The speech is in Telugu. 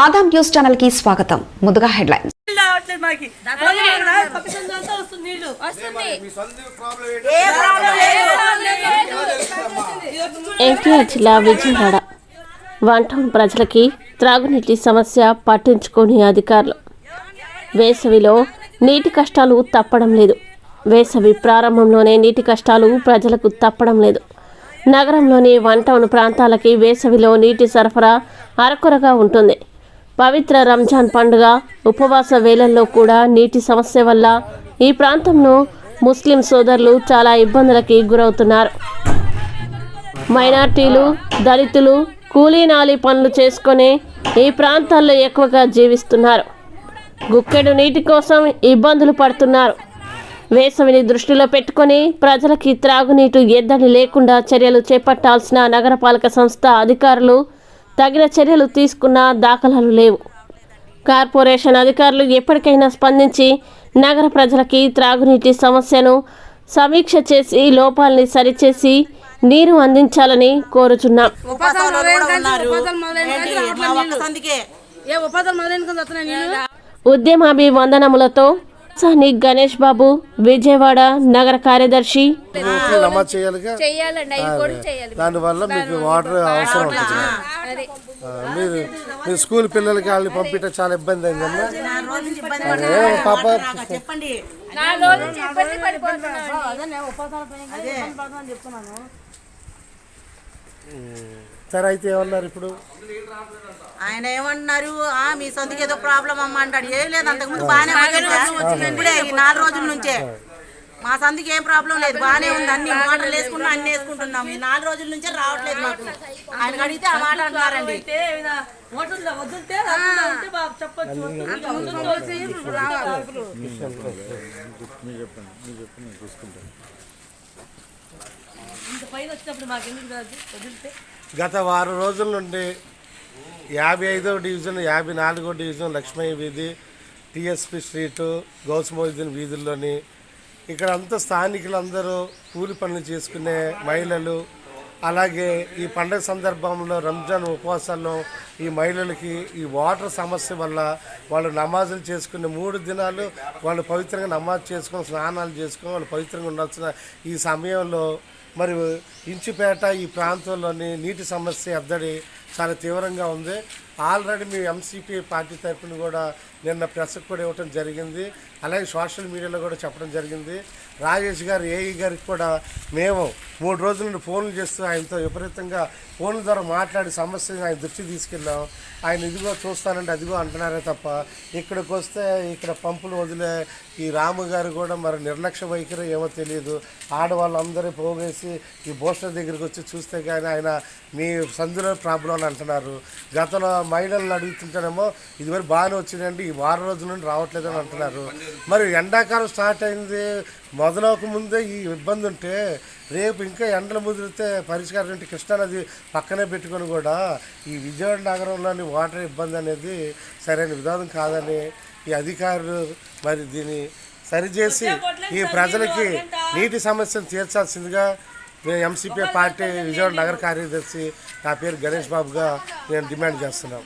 ఆదాం న్యూస్ ఛానల్కి స్వాగతం. ముందుగా హెడ్లైన్స్. రావట్లేదు ఎన్టీఆర్ జిల్లా విజయవాడ. వన్ టౌన్ ప్రజలకి త్రాగునీటి సమస్య పట్టించుకునే అధికారులు. వేసవిలో నీటి కష్టాలు తప్పడం లేదు. వేసవి ప్రారంభంలోనే నీటి కష్టాలు ప్రజలకు తప్పడం లేదు. నగరంలోని వన్ టౌన్ ప్రాంతాలకి వేసవిలో నీటి సరఫరా అరకొరగా ఉంటుంది. పవిత్ర రంజాన్ పండుగ ఉపవాస వేళల్లో కూడా నీటి సమస్య వల్ల ఈ ప్రాంతంలో ముస్లిం సోదరులు చాలా ఇబ్బందులకి గురవుతున్నారు. మైనార్టీలు దళితులు కూలీనాలి పనులు చేసుకొని ఈ ప్రాంతాల్లో ఎక్కువగా జీవిస్తున్నారు. గుక్కెడు నీటి కోసం ఇబ్బందులు పడుతున్నారు. వేసవిని దృష్టిలో పెట్టుకొని ప్రజలకి త్రాగునీటి ఎద్దడి లేకుండా చర్యలు చేపట్టాల్సిన నగరపాలక సంస్థ అధికారులు తగిన చర్యలు తీసుకున్న దాఖలాలు లేవు. కార్పొరేషన్ అధికారులు ఎప్పటికైనా స్పందించి నగర ప్రజలకి త్రాగునీటి సమస్యను సమీక్ష చేసి లోపాలని సరిచేసి నీరు అందించాలని కోరుచున్నాం. ఉద్యమాభివందనములతో సాని గణేష్ బాబు విజయవాడ నగర కార్యదర్శి. దానివల్ల మీకు వాటర్ అవసరం మీరు మీ స్కూల్ పిల్లలకి వాళ్ళని పంపించడం చాలా ఇబ్బంది అయిందమ్మా. పాప చెప్పండి. సరే అయితే ఏమన్నారు ఇప్పుడు? ఆయన ఏమంటున్నారు? ఆ మీ సొంతకి ఏదో ప్రాబ్లం అమ్మ అంటాడు. ఏం లేదు అంతకుముందు బాగానే ఇప్పుడే ఈ నాలుగు రోజుల నుంచే. మా సందికి ఏం ప్రాబ్లం లేదు. బాగానే ఉంది. అన్ని మోటార్లు వేసుకున్నాం అన్ని వేసుకుంటున్నాం. ఈ నాలుగు రోజుల నుంచే రావట్లేదు మాకు. ఆయన అడిగితే ఆ మాట అంటున్నారండి గత వారం రోజుల నుండి యాభై ఐదో డివిజన్ యాభై నాలుగో డివిజన్ లక్ష్మయ్య వీధి టిఎస్పి స్ట్రీటు గౌసమోద్దీన్ వీధుల్లోని ఇక్కడ అంతా స్థానికులందరూ కూలి పనులు చేసుకునే మహిళలు అలాగే ఈ పండగ సందర్భంలో రంజాన్ ఉపవాసాల్లో ఈ మహిళలకి ఈ వాటర్ సమస్య వల్ల వాళ్ళు నమాజులు చేసుకునే మూడు దినాలు వాళ్ళు పవిత్రంగా నమాజ్ చేసుకొని స్నానాలు చేసుకొని వాళ్ళు పవిత్రంగా ఉండాల్సిన ఈ సమయంలో మరి ఇంచుపేట ఈ ప్రాంతంలోని నీటి సమస్య ఎద్దడి చాలా తీవ్రంగా ఉంది. ఆల్రెడీ మీ ఎంసీపీ పార్టీ తరఫున కూడా నిన్న ప్రెస్కి కూడా ఇవ్వటం జరిగింది. అలాగే సోషల్ మీడియాలో కూడా చెప్పడం జరిగింది. రాజేష్ గారు ఏఈ గారికి కూడా మేము మూడు రోజుల నుండి ఫోన్లు చేస్తూ ఆయనతో విపరీతంగా ఫోన్ల ద్వారా మాట్లాడి సమస్యని ఆయన దృష్టికి తీసుకెళ్ళాం. ఆయన ఇదిగో చూస్తానంటే అదిగో అంటున్నారే తప్ప ఇక్కడికి వస్తే ఇక్కడ పంపులు వదిలే ఈ రాము గారు కూడా మరి నిర్లక్ష్య వైఖరి ఏమో తెలియదు. ఆడవాళ్ళందరూ పోగేసి ఈ బోస్టర్ దగ్గరికి వచ్చి చూస్తే కానీ ఆయన మీ సందులో ప్రాబ్లం అని అంటున్నారు. గతంలో మహిళలను అడుగుతుంటేనేమో ఇదివరకు బాగానే వచ్చిందండి ఈ వారం రోజుల నుండి రావట్లేదు అని అంటున్నారు. మరి ఎండాకాలం స్టార్ట్ అయింది మొదలవక ముందే ఈ ఇబ్బంది ఉంటే రేపు ఇంకా ఎండలు ముదిరితే పరిష్కారం ఏంటి? కృష్ణానది పక్కనే పెట్టుకొని కూడా ఈ విజయవాడ నగరంలోని వాటర్ ఇబ్బంది అనేది సరైన విధానం కాదని ఈ అధికారులు మరి దీన్ని సరిచేసి ఈ ప్రజలకి నీటి సమస్యను తీర్చాల్సిందిగా మేము ఎంసీపీ పార్టీ విజయవాడ నగర కార్యదర్శి నా పేరు గణేష్ బాబుగా నేను డిమాండ్ చేస్తున్నాం